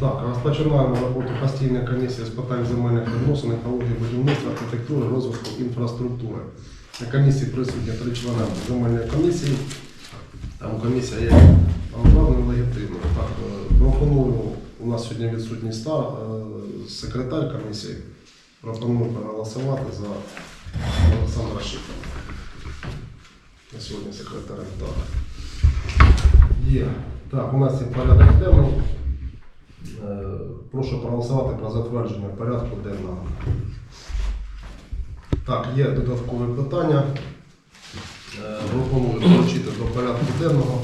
Так, розпочинаємо роботу постійної комісії з питань земельних відносин, екології, будівництва, архітектури, розвитку інфраструктури. На комісії присутні три члени земельної комісії. Там комісія є повноправною легітимною. Так, е, пропоную, у нас сьогодні відсутній стар, е, секретар комісії. Пропоную проголосувати за Олександра Шифера. На сьогодні секретарем. Так. Є. Так, у нас є порядок денний. Е, Прошу проголосувати про затвердження порядку денного. Так, є додаткові питання. Е, Пропоную долучити до порядку денного.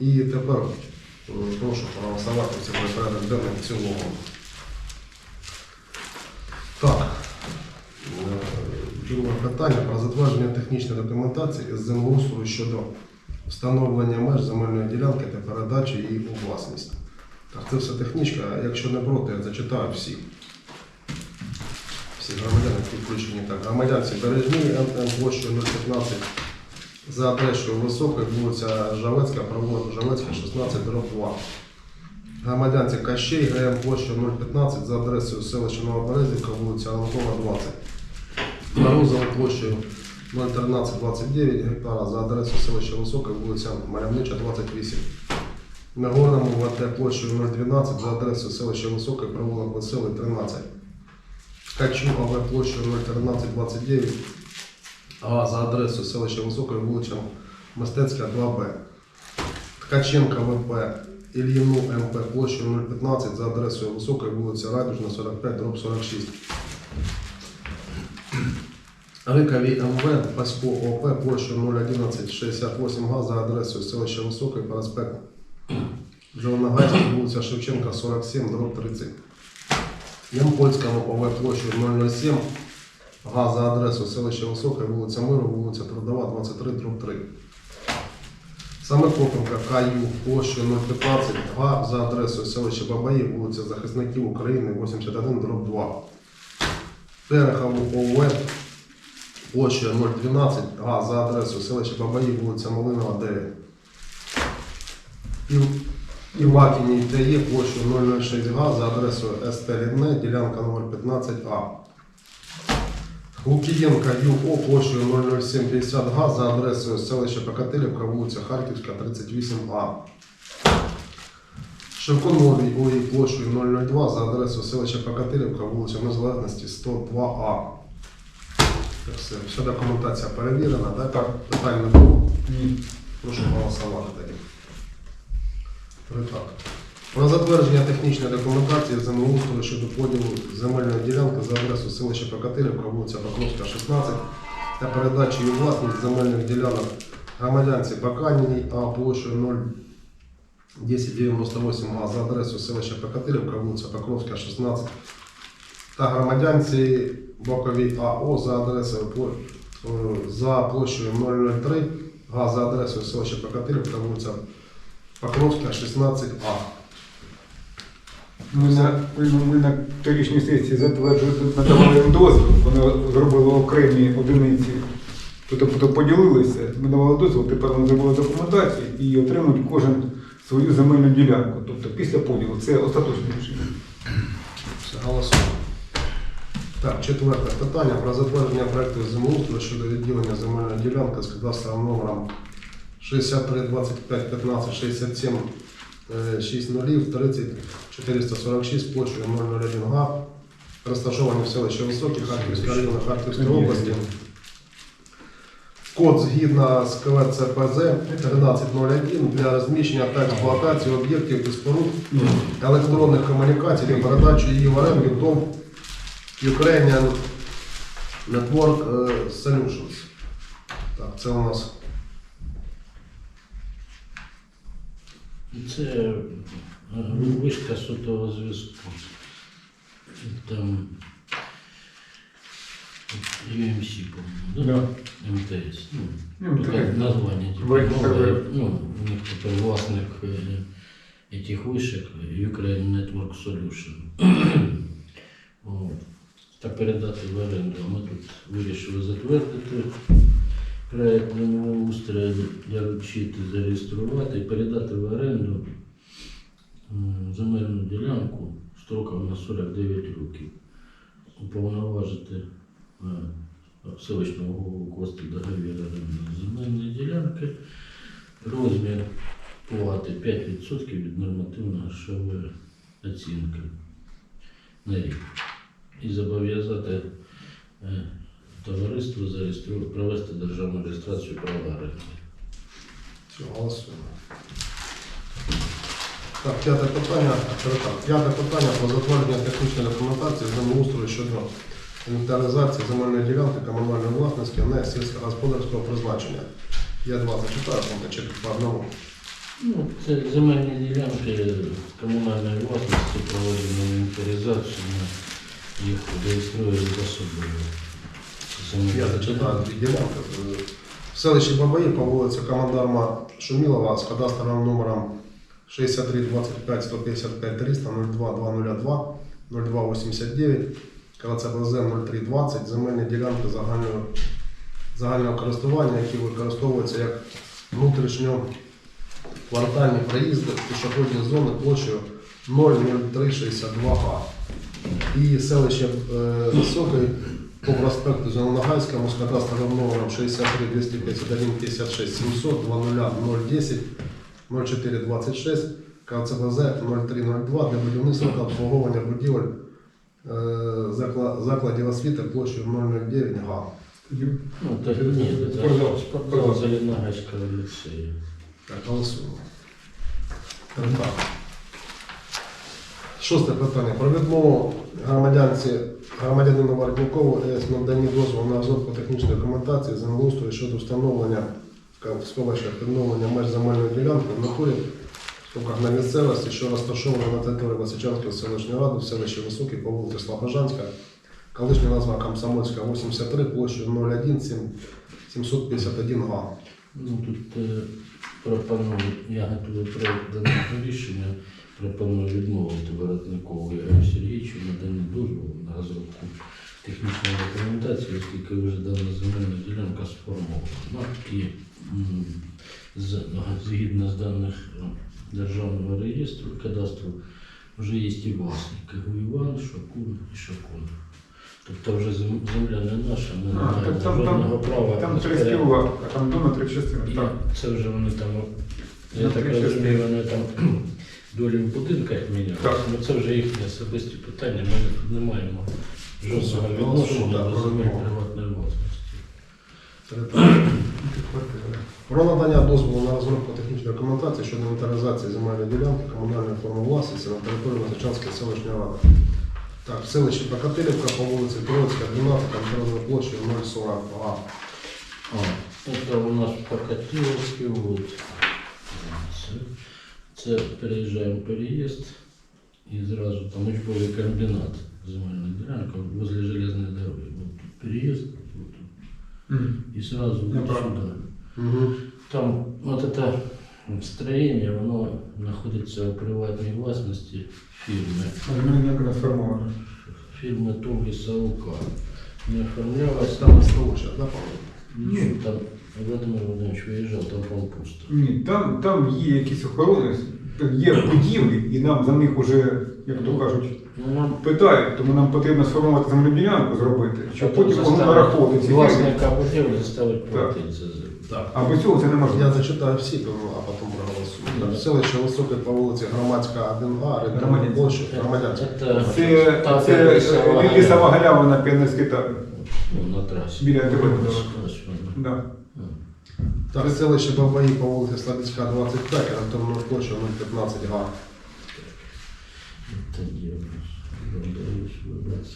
І тепер е, прошу проголосувати цей порядок денний в цілому. Так. Друге питання про затвердження технічної документації з землеустрою щодо встановлення меж земельної ділянки та передачі її у власність. Так, це все технічка. Якщо не проти, я зачитаю всі. Всі громадяни, які включені так. Громадянці Бережні, ММ площею 015 за адресою Високої, вулиця Жавецька, провулок Жавецька, 16, дроб 2. Громадянці Кащей, ГМ площею 015 за адресою селища Новоберезівка, вулиця Алкова, 20. Морозова площею 01329 гектара за адресою селища Висока, вулиця Малявнича, 28. На горному ВТ площею 012 за адресою селища Високе, провулок Веселий, 13. Ткачу АВ площею 01329 а за адресою селища Високе, вулиця Мистецька, 2Б. Ткаченка ВП Ільїну МП площею 015 за адресою Високої, вулиця Радужна, 45, дроб 46. Рикові МВ, Пасько ОП, площу 01168 га за адресою селища Високий, проспект Джованагайський, вулиця Шевченка, 47, дроб 30. Ямпольському ОВ площу 007 га за адресою селища Високе, вулиця Миру, вулиця Трудова, 23, дроб 3. Саме Попенка КАЮ площею 015 га за адресою селища Бабаї, вулиця Захисників України, 81, дроб 2. Терехову ОВ площею 012 а за адресою селища Бабаї, вулиця Малинова, 9. І, Івакіні ТЄ площею 006 га за адресою СТ Рідне, ділянка номер 15 А. Лукієнка ЮО площею 00750 га за адресою селища Покатилівка, вулиця Харківська, 38А. Шевконовій ОІ площею 002 за адресою селища Покатилівка, вулиця Незалежності, 102А. Так, все. Вся документація перевірена, да? Так. Питань не було. Ні. Прошу голосувати тоді. Три так. Про затвердження технічної документації землеустрою щодо поділу земельної ділянки за адресою селища Покатилівка, вулиця Покровська, 16 та передачі у власність земельних ділянок громадянці Баканіній, а площею 01098 а за адресою селища Покатилівка, вулиця Покровська, 16 та громадянці Боковій АО за адресою за площею 003 га за адресою селища Покатилівка, вулиця Покровська, 16А. Ми на, ми, ми на торічній сесії затверджували, надавали їм дозвіл, вони зробили окремі одиниці, тобто поділилися, ми давали дозвіл, тепер вони зробили документацію і отримують кожен свою земельну ділянку. Тобто після поділу це остаточне рішення. Все, голосуємо. Так, четверте питання про затвердження проекту землеустрою щодо відділення земельної ділянки з кадастровим номером 63 25 15 67 е, 6 нулів 30 446 площею 001 га, розташовані в селищі Високі, Харківського району Харківської області. Код згідно з КВЦПЗ 1301 для розміщення та експлуатації об'єктів і споруд електронних комунікацій та передачу її в оренду ТОВ Ukrainian Network е, Solutions. Так, це у нас Це е, вишка сотового зв'язку. Там UMC, по-моєму, да? МТС. Ну, Ну, таке. название типа Ви- Ну, у них тепер власник е, этих вишек Ukraine Network Solution. От. Та передати в оренду. Ми тут вирішили затвердити проект устрою доручити зареєструвати і передати в оренду земельну ділянку строком на 49 років. Уповноважити е, селищного голову Кости договір земельної ділянки. Розмір плати 5% від нормативної грошової оцінки на рік. І зобов'язати е, товариство зареєструвати, провести державну реєстрацію права оренди. Голосуємо. Так, п'яте питання. так, П'яте питання про затвердження технічної документації землеустрою щодо інвентаризації земельної ділянки комунальної власності не сільськогосподарського призначення. Я два зачитаю, там чи по одному. Ну, це земельні ділянки комунальної власності проводимо інвентаризацію, їх реєструємо за собою. Я зачитаю дві ділянки. В селищі Бабаї по вулиці Командарма Шумілова з кадастровим номером 63 25 155 300 02 202 02 89 КВЦБЗ 03 20 земельні ділянки загального, загального користування, які використовуються як внутрішньо квартальні проїзди пішохідні зони площею 00362 га. І селище е, по проспекту Зеленогайському з кадастровим номером 63 251 56 700 200 010 0426 КЦБЗ 0302 для будівництва та обслуговування будівель е, закла- закладів освіти площею 009 га. Ну, так, ні, це Зеленогайського ліцею. Так, голосуємо. Так. Шосте питання. Про відмову громадянці громадянину Вартнікову ЕС наданні дозволу на розробку технічної документації землеустрою щодо встановлення в скобочках відновлення меж земельної ділянки в натурі на місцевості, що розташована на території Васичанської селищної ради в селищі Високий по вулиці Слобожанська, колишня назва Комсомольська 83, площею 01 751 га. Ну, тут е, пропоную, я готую проєкт даного рішення, пропоную відмовити Воротникову Ігорю Сергійовичу наданні дозволу на розробку технічної документації, оскільки вже дана земельна ділянка сформована. І згідно з даних е, Державного реєстру кадастру вже є і власники Іван, Шакун і Шакун. Тобто вже земля не наша, ми не маємо там- жодного права. Там три розпорядження. співла, а там дома три частини. І Так. Це вже вони там, я Ну, так розумію, вони там долі в будинках міняли. Так. Ну це вже їхні особисті питання. Ми тут не маємо жодного Ну, відношення так, до земель ну. приватної власності. Про надання дозволу на розробку технічної документації щодо інвентаризації земельної ділянки комунальної форми власності на території Височанської селищної ради. Так, в селищі Покатилівка по вулиці Троїцька, 12, контрольною площею 040 га. А, це у нас покатиловський вот. Це, переїжджаємо переїзд і зразу там учбовий комбінат земельна ділянка возле железної дороги. Вот тут переїзд, вот тут. Мгм. і сразу вот прав. сюда. Угу. Там вот это строение, воно знаходиться у приватній власності фірми. Не сформована. Фірми Туги Саука. Не оформлялась Там да, по-моєму? Ну, там Володимир Володимирович виїжджав, там по пусто. Ні, там, там є якісь охорони, є будівлі, і нам за них вже, як то кажуть, Ну, нам питають, тому нам потрібно сформувати земельну ділянку зробити, щоб потім воно нараховувати. Власника будівлі заставить платити за землю. Так. А без цього це Я зачитаю всі, а потім проголосуємо. Так, селище Високе по вулиці Громадська 1А, орієнтовна Громадянська. площа, громадянська. Це, Це, та це лісова галявина піонерський табір. Ну, на трасі. Біля воно. Да. Так, селище Бабаї по вулиці Слобідська, 25, орієнтовна площа 015 га. Тоді у нас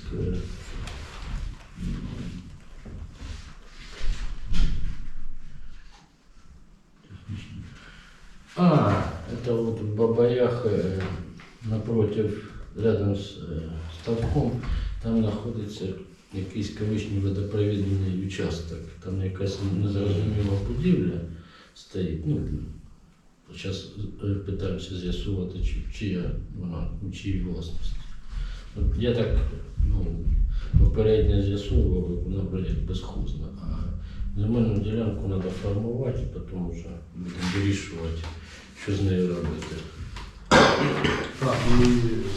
это вот в Бабаях э, напротив, рядом з е, ставком, там знаходиться якийсь колишній водопровідний участок. Там якась незрозуміла будівля стоїть. Ну, зараз питаюся з'ясувати, чи, чия вона, у чиїй власності. От я так ну, попередньо з'ясовував, вона як безхозна, а Земельну ділянку треба формувати, тому що будемо вирішувати, що з нею робити. Так, і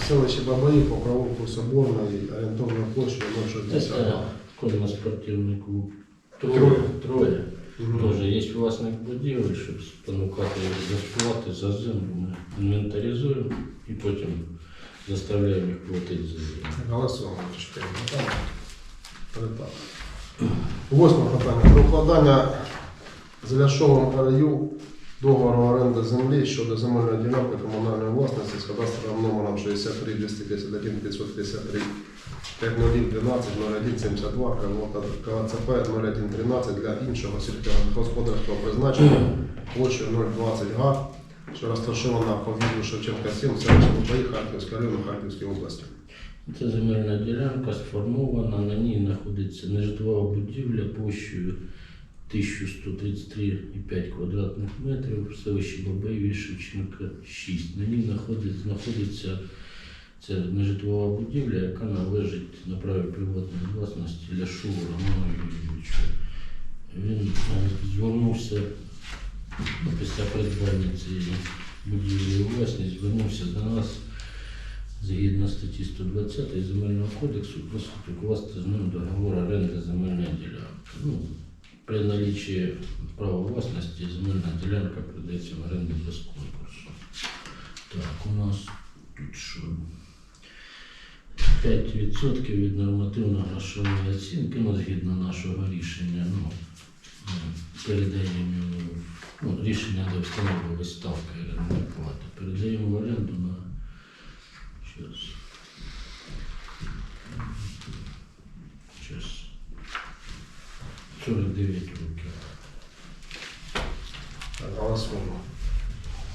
селище Бабаї по провулку Соборної орієнтовна площа Це 0,62. конно-спортивний клуб. Троє. Троє. Мгм. Тоже є власник будівель, щоб спонукати їх зашлувати за землю. Ми інвентаризуємо і потім заставляємо їх платити за землю. Голосуємо. Чекаємо. Так. Так. Восьме питання. Про укладання з Ляшовим РЮ договору оренди землі щодо земельної ділянки комунальної власності з кадастровим номером 63 251 553 5012 01 72 КЦП 01 13 для іншого сільськогосподарського призначення площею 020 га, що розташована по віду Шевченка 7, селища Бабаї, Харківського району Харківської області. Це земельна ділянка сформована, на ній знаходиться нежитлова будівля площею 1133,5 квадратних метрів в селищі Шевченка 6. На ній знаходиться, ця нежитлова будівля, яка належить на праві приватної власності Ляшову Роману Юрійовичу. Він е, звернувся ну, після придбання цієї будівлі власність, звернувся до нас згідно статті 120 Земельного кодексу просить укласти з ним договор оренди земельної ділянки. Ну, при наличии права власності земельна ділянка продається в оренду без конкурсу. Так, у нас тут що? 5% від нормативно-грошової оцінки, ну, згідно нашого рішення, ну, ну, передаємо ну, рішення, де встановлювалися ставки орендної плати. Передаємо в оренду на Сейчас. 49 років. Так, Голосуємо.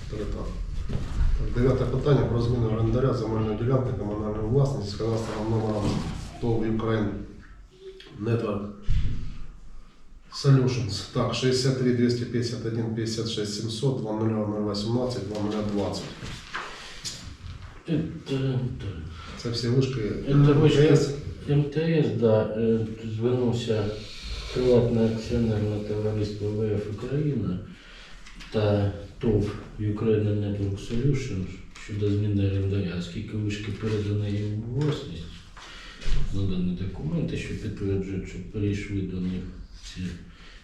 Перетак. Так, Дев'яте питання про зміну орендаря земельної ділянки комунальної власності з кадастровим номером ТОВ Ukraine Network Solutions. Так, 63 251 56 700 200 2018 Это, это, Це всі вишки это вышка МТС. МТС, да, е, звернувся приватне акціонерне товариство ВФ Україна та ТОВ Ukraine Network Solutions щодо зміни орендаря, оскільки вишки передані їм власність, надані документи, що підтверджують, що перейшли до них ці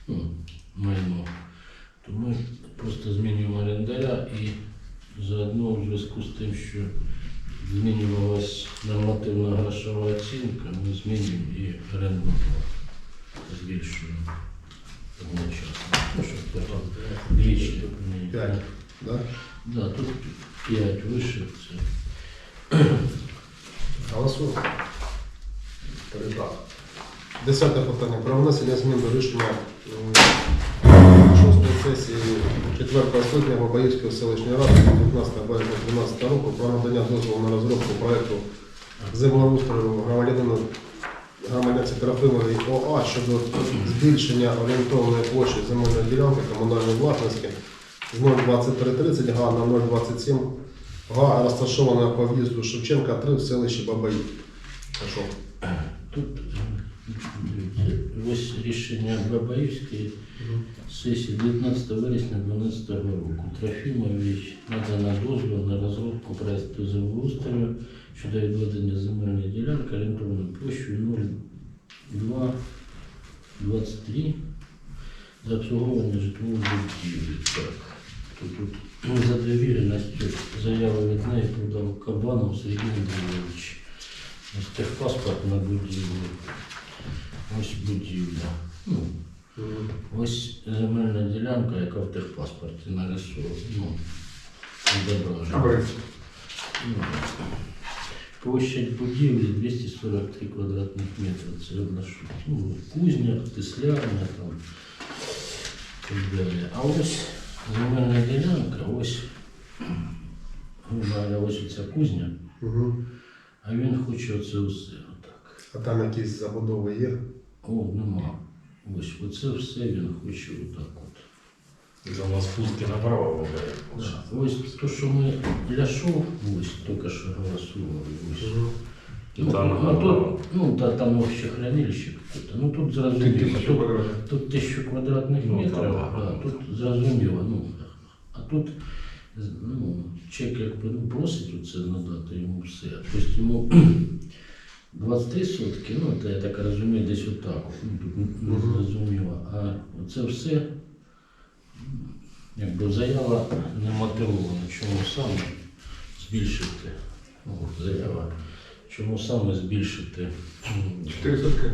ну, майно, то ми просто змінюємо орендаря і заодно у зв'язку з тим, що змінювалась нормативна грошова оцінка, ми змінюємо і орендну плату. Щоб потім двічі. П'ять. Да? Да, тут 5 вище. Це. Голосуємо. Перетак. Десяте питання про внесення змін до рішення шостої сесії 4 скликання Бабаївської селищної ради від 15 березня 2012 року про надання дозволу на розробку проекту землеустрою громадянину громадянці Трофимовій ОА щодо збільшення орієнтовної площі земельної ділянки комунальної власності з 02330 га на 027 га, розташована по в'їзду Шевченка 3 в селищі Бабаї. Пішов. Тут ось рішення Бабаївської сесії 19 вересня 2012 року. Трофімович надано дозвіл на розробку проекту землеустрою щодо відведення земельної ділянки орієнтовною площею 0,223 для обслуговування житлової будівлі. Так. Тут, за довіреністю заяви від неї подав Кабанов Сергій Андрійович. Ось техпаспорт на будівлю. Ось будівля. Ну, ось земельна ділянка, яка в техпаспорті нарисована. Ну, відображена. Ну, Площадь будівлі 243 квадратних метри. Це одна. Ну, кузня, теслярня там. Так далі. А ось земельна ділянка, ось, грубо ось ця кузня, Угу. а він хоче оце все отак. А там якісь забудови є? О, нема. Ось оце все він хоче отак от. За нас спуски направо бывает. Да. Ось то, що ми ляшов, ось тільки що голосували. Ось. Ну, Там, ну, тут, ну та, там вообще хранилище какое-то. Ну тут зрозуміло. Тут, тут тисячу квадратних Ну, метрів, там, да, да. тут зрозуміло. Ну, а тут ну, чек якби ну, просить оце надати йому все. Тобто йому 23 сотки, ну це я так розумію, десь отак. от, Ну, тут не зрозуміло. А це все якби заява не мотивована. Чому саме збільшити? Ну, заява. Чому саме збільшити 4 сотки.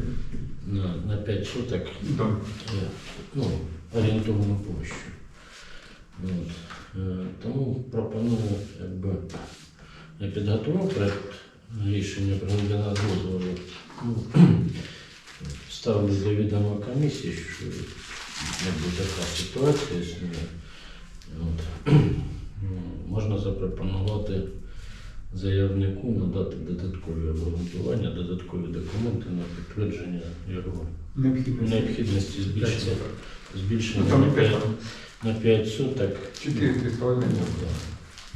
на, на 5 соток Так. е, ну, орієнтовну площу? От. Е, Тому пропоную, якби я підготував проект рішення про надання дозволу. Ну, ставлю до відома комісії, що якби така ситуація існує. От. Ну, Можна запропонувати заявнику надати додаткові обґрунтування, додаткові документи на підтвердження його Необхідно. необхідності збільшення, збільшення Ну, там на і п'ять 5, на 5 суток. 4 3,5. Ну, да.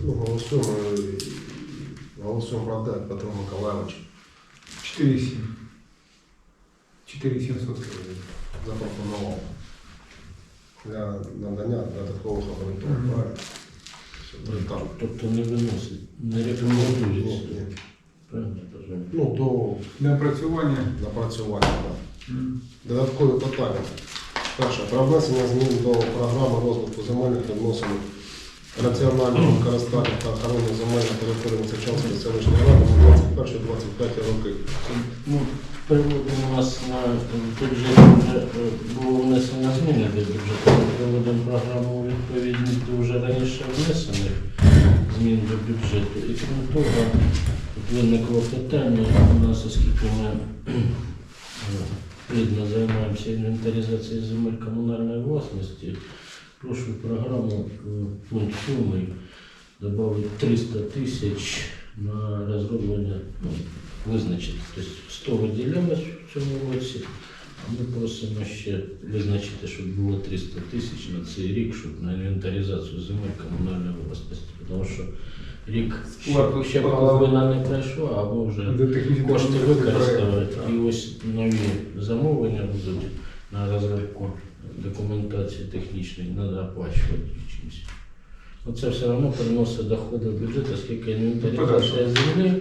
Ну, голосуємо. і Голосуємо про те, Петро Миколаївич 4,7. 4,7 сотки. запропонував для надання додаткових обґрунтувань. Правильно? Так. Тобто не виносить, не Ні, рекомендується. ні. Правильно я розумію? Ну, до Напрацювання. напрацювання. так. Додаткові питання. Перше. Про внесення змін до програми розвитку земельних відносин, раціонального використання та охорони земель на території Мосичанської селищної ради на 21-25 роки. Ну, приводимо нас на бюджет, вже е, було внесено зміни до бюджету. Ми приводимо програму відповідність до вже раніше внесених змін до бюджету. І крім того, виникло питання у нас, оскільки ми е, плідно займаємося інвентаризацією земель комунальної власності, прошу програму е, пункт 7 додати 300 тисяч на розроблення, ну, визначити. Тобто 100 виділялось в цьому році, а ми просимо ще визначити, щоб було 300 тисяч на цей рік, щоб на інвентаризацію земель комунальної власності. Тому що рік ще, ще половина не пройшла, а ми вже кошти використали. І ось нові замовлення будуть на розробку документації технічної, треба оплачувати чимось. Оце все одно приносить доходи в бюджет, оскільки інвентаризація землі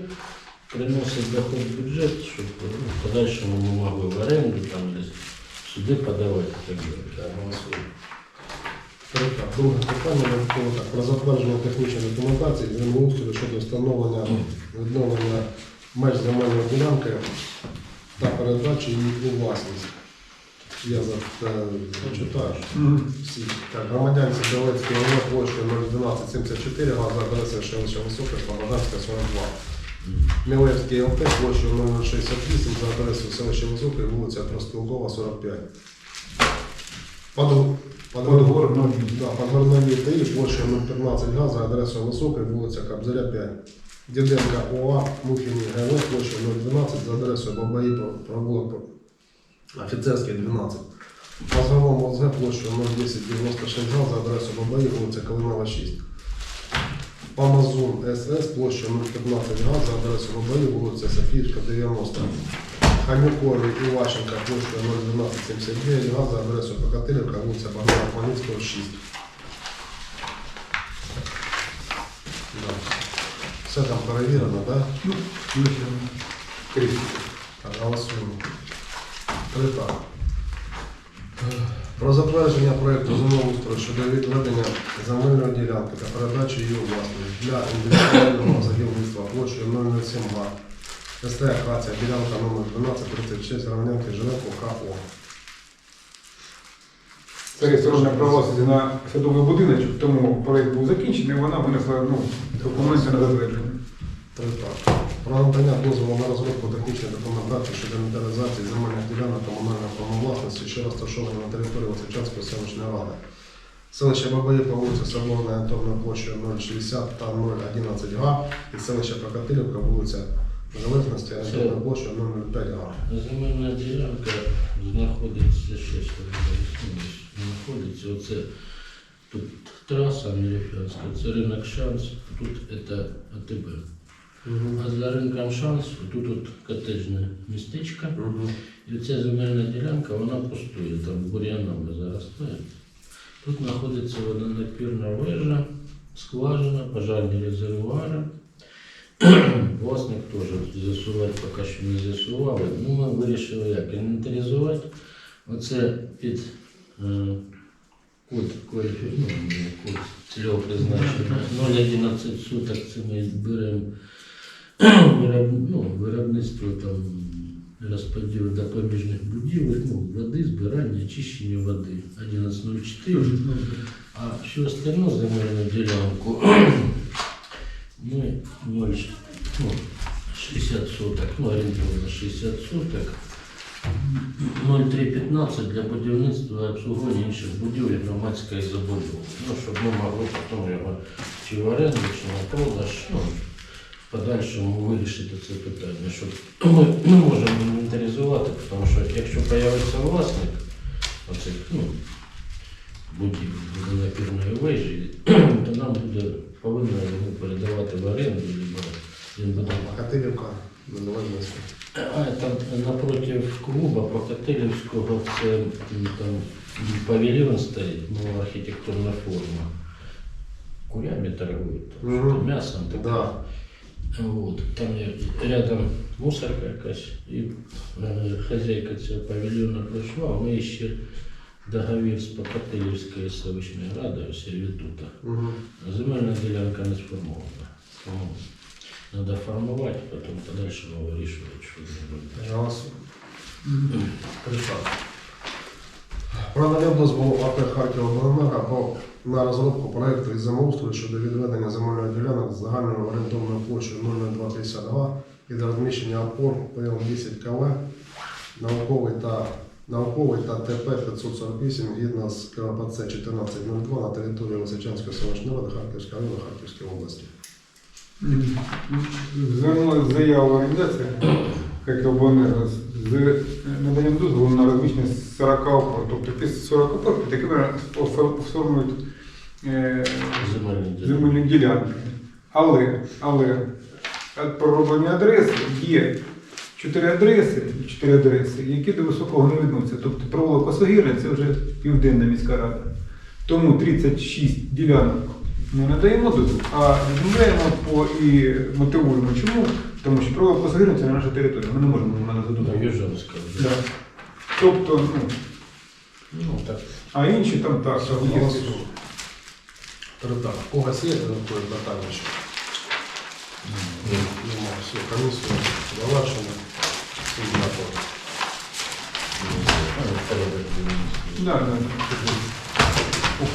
приносить доход в бюджет, щоб ну, в подальшому ми могли в оренду там десь сюди подавати і так далі. Так, Друге питання так. Про затвердження технічної документації землеустрою щодо встановлення відновлення меж земельної ділянки та передачі її у власність. Я за- зачитаю. Всі. Так, громадянці Білецької ОВ площею 01274, газа адреса Шелища Висока, Слободанська 42. Мілевський ЛТ площею 0068 за адресою селища Висока, вулиця Проспілкова, 45. Подвор, Подгор 0. Да, подгорнові ТІ площею 015 га за адресою Висока, вулиця Кобзаря 5. Діденка ОА, Мухіні ГВ площею 012 за адресою Бабаї, провулок Офіцерський 12. Мозговому ОЗГ площею 01096 га за адресою Бабаї, вулиця Калинова 6. Памазун СС площею 015 га за адресою Бабаї, вулиця Софіївська 90. Ханюкові Іващенка площею 01279 га за адресою Покатилівка, вулиця Богдана Хмельницького 6. Да. Все там перевірено, так? Да? Ну, Голосуємо. Три. Про затвердження проєкту землеустрою щодо відведення земельної ділянки та передачі її у власність для індивідуального загівництва площею 007 га. СТ Акація, ділянка номер 1236, Равнянки Живеко КО. Зареєстрована права на садовий будиночок, тому проект був закінчений, вона винесла ну, документи на затвердження. Три так. Про надання дозволу на розробку технічної документації щодо інвентаризації земельних ділянок комунальної власності, що розташовані на території Васильчанської селищної ради. Селище Бабаївка, вулиця Соборна, Антонна площа 060 та 011 га і селище Прокатилівка, вулиця Железності, Антонна площа 005 га. Земельна ділянка знаходиться ще знаходиться. Оце тут траса Міліфянська, це ринок шанс, тут це АТБ. Мгм. А за ринком шанс, тут от котеджне містечко. Мгм. І ця земельна ділянка, вона пустує, там бур'янами заростає. Тут знаходиться водонапірна вежа, скважина, пожарні резервуари. Власник теж з'ясувати поки що не з'ясували. Ну, ми вирішили як інвентаризувати. Оце під е, код, код, ну, код цільового призначення 0,11 суток це ми беремо вироб, ну, виробництво там розподіл допоміжних будівель, ну, води, збирання, очищення води 11.04. А всю остальну земельну ділянку ми 0, ну, 60 соток, ну, орієнтовно 60 соток. 0,315 для будівництва і обслуговування інших будівель громадської забудови. Ну, щоб ми могли потім його чи в оренду, чи на продаж, ну, подальшому вирішити це питання. Щоб ми не можемо інвентаризувати, тому що якщо з'явиться власник оцих, ну, будівель водонапірної вежі, то нам буде повинно його передавати в оренду, либо він буде Катилівка, Медоведницька. а там напротив клуба Прокатилівського це там павільйон стоїть, нова архітектурна форма. Курями торгують, там, Мгм. що-то м'ясом таке. Да. Вот. Там є рядом мусорка якась, і е, хазяйка цього павільйону прийшла, ми ще договір з Покатилівською селищною радою сервітута. Мгм. Земельна ділянка не сформована. Тому треба формувати, потім подальшому вирішувати, що з ним робити. Надання дозволу АП Харківобленерго по на розробку проекту із землеустрою щодо відведення земельної ділянок з загальною орієнтовною площею 00252 і для розміщення опор ПЛ-10 КВ науковий та науковий та ТП 548 згідно з КПЦ 1402 на території Лисичанської селищної ради Харківської району Харківської області. Звернулася заява організація, як обленерго, з наданням дозволу на розміщення 40 опор. Тобто після 40 опор такими оформлюють е, Земельні ділянки. Але, але від пророблення адреси є чотири адреси, чотири адреси, які до високого не відносяться. Тобто провулок Косогірне це вже південна міська рада. Тому 36 ділянок ми надаємо дозвіл, а відмовляємо по і мотивуємо чому. Тому що провулок Косогірне це наша територія. Ми не можемо на Ну, задумати. Южанська вже. Да. Тобто, ну, Ну, так. а інші там так. Все, є. голосуємо. Так, у когось є додаткові питання ще? Нема. Все, дякую. Ну, порядок. Да, да. Ух.